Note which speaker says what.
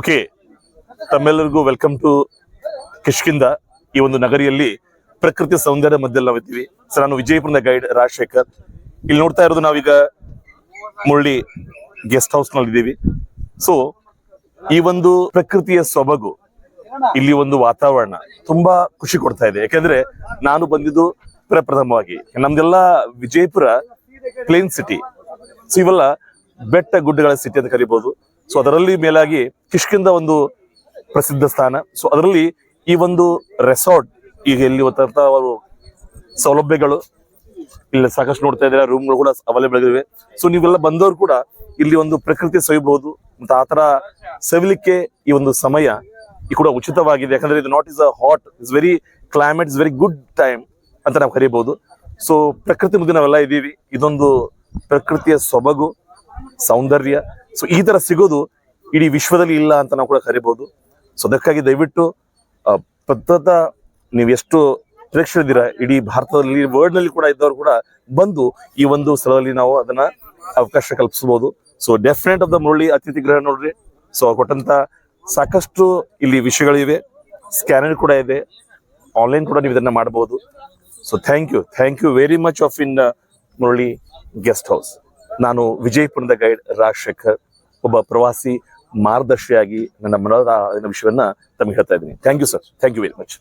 Speaker 1: Okay ತಮ್ಮೆಲ್ಲರಿಗೂ welcome to Kishkindha ಈ ಒಂದು ನಗರಿಯಲ್ಲಿ ಪ್ರಕೃತಿ ಸೌಂದರ್ಯ ಮಧ್ಯದಲ್ಲಿ ನಾವಿದ್ದೀವಿ. ಸರ್ ನಾನು ವಿಜಯಪುರದ ಗೈಡ್ ರಾಜಶೇಖರ್. ಇಲ್ಲಿ ನೋಡ್ತಾ ಇರೋದು ನಾವೀಗ ಮುಳ್ಳಿ ಗೆಸ್ಟ್ ಹೌಸ್ ಇದ್ದೀವಿ ಸೊ ಈ ಒಂದು ಪ್ರಕೃತಿಯ ಸೊಬಗು ಇಲ್ಲಿ ಒಂದು ವಾತಾವರಣ ತುಂಬಾ ಖುಷಿ ಕೊಡ್ತಾ ಇದೆ. ಯಾಕಂದ್ರೆ ನಾನು ಬಂದಿದ್ದು ಪ್ರಪ್ರಥಮವಾಗಿ. ನಮ್ದೆಲ್ಲ ವಿಜಯಪುರ ಪ್ಲೇನ್ ಸಿಟಿ ಸೊ ಇವೆಲ್ಲ ಬೆಟ್ಟ ಗುಡ್ಡಗಳ ಸಿಟಿ ಅಂತ ಕರಿಬಹುದು ಸೊ ಅದರಲ್ಲಿ ಮೇಲಾಗಿ ಕಿಷ್ಕಿಂದ ಒಂದು ಪ್ರಸಿದ್ಧ ಸ್ಥಾನ. ಸೊ ಅದರಲ್ಲಿ ಈ ಒಂದು ರೆಸಾರ್ಟ್ ಈಗ ಇಲ್ಲಿ ಅವರು ಸೌಲಭ್ಯಗಳು ಇಲ್ಲಿ ಸಾಕಷ್ಟು ನೋಡ್ತಾ ಇದ್ದಾರೆ ರೂಮ್ಗಳು ಕೂಡ ಅವೈಲೇಬಲ್ ಇವೆ ಸೊ ನೀವೆಲ್ಲ ಬಂದವರು ಕೂಡ ಇಲ್ಲಿ ಒಂದು ಪ್ರಕೃತಿ ಸವಿಬಹುದು ಮತ್ತೆ ಆತರ ಸವಿಲಿಕ್ಕೆ ಈ ಒಂದು ಸಮಯ ಈ ಕೂಡ ಉಚಿತವಾಗಿದೆ. ಯಾಕಂದ್ರೆ ಇದು not is a hot is very climate is very good time ಅಂತ ನಾವು ಕರಿಬಹುದು. ಸೊ ಪ್ರಕೃತಿ ಮುಂದೆ ನಾವೆಲ್ಲ ಇದ್ದೀವಿ. ಇದೊಂದು ಪ್ರಕೃತಿಯ ಸೊಬಗು, ಸೌಂದರ್ಯ. ಸೊ ಈ ತರ ಸಿಗೋದು ಇಡೀ ವಿಶ್ವದಲ್ಲಿ ಇಲ್ಲ ಅಂತ ನಾವು ಕೂಡ ಕರಿಬಹುದು ಸೊ ಅದಕ್ಕಾಗಿ ದಯವಿಟ್ಟು ಆ, ನೀವು ಎಷ್ಟು ಪ್ರೇಕ್ಷರಿದ್ದೀರಾ ಇಡೀ ಭಾರತದಲ್ಲಿ ವರ್ಲ್ಡ್ನಲ್ಲಿ ಕೂಡ ಇದ್ದವರು ಕೂಡ ಬಂದು ಈ ಒಂದು ಸ್ಥಳದಲ್ಲಿ ನಾವು ಅದನ್ನ ಅವಕಾಶ ಕಲ್ಪಿಸಬಹುದು. So definite of the Murali ಅತಿಥಿ ಗೃಹ ನೋಡ್ರಿ. ಸೊ ಕೊಟ್ಟಂತ ಸಾಕಷ್ಟು ಇಲ್ಲಿ ವಿಷಯಗಳಿವೆ. ಸ್ಕ್ಯಾನರ್ ಕೂಡ ಇದೆ. ಆನ್ಲೈನ್ ಕೂಡ ನೀವು ಇದನ್ನ ಮಾಡಬಹುದು. So thank you thank you very much of in Murali guest house ನಾನು ವಿಜಯಪುರದ ಗೈಡ್ ರಾಜಶೇಖರ್. ಒಬ್ಬ ಪ್ರವಾಸಿ ಮಾರ್ಗದರ್ಶಿಯಾಗಿ ನನ್ನ ಮನದ ವಿಷಯವನ್ನ ತಮಗೆ ಹೇಳ್ತಾ ಇದ್ದೀನಿ. Thank you sir thank you very much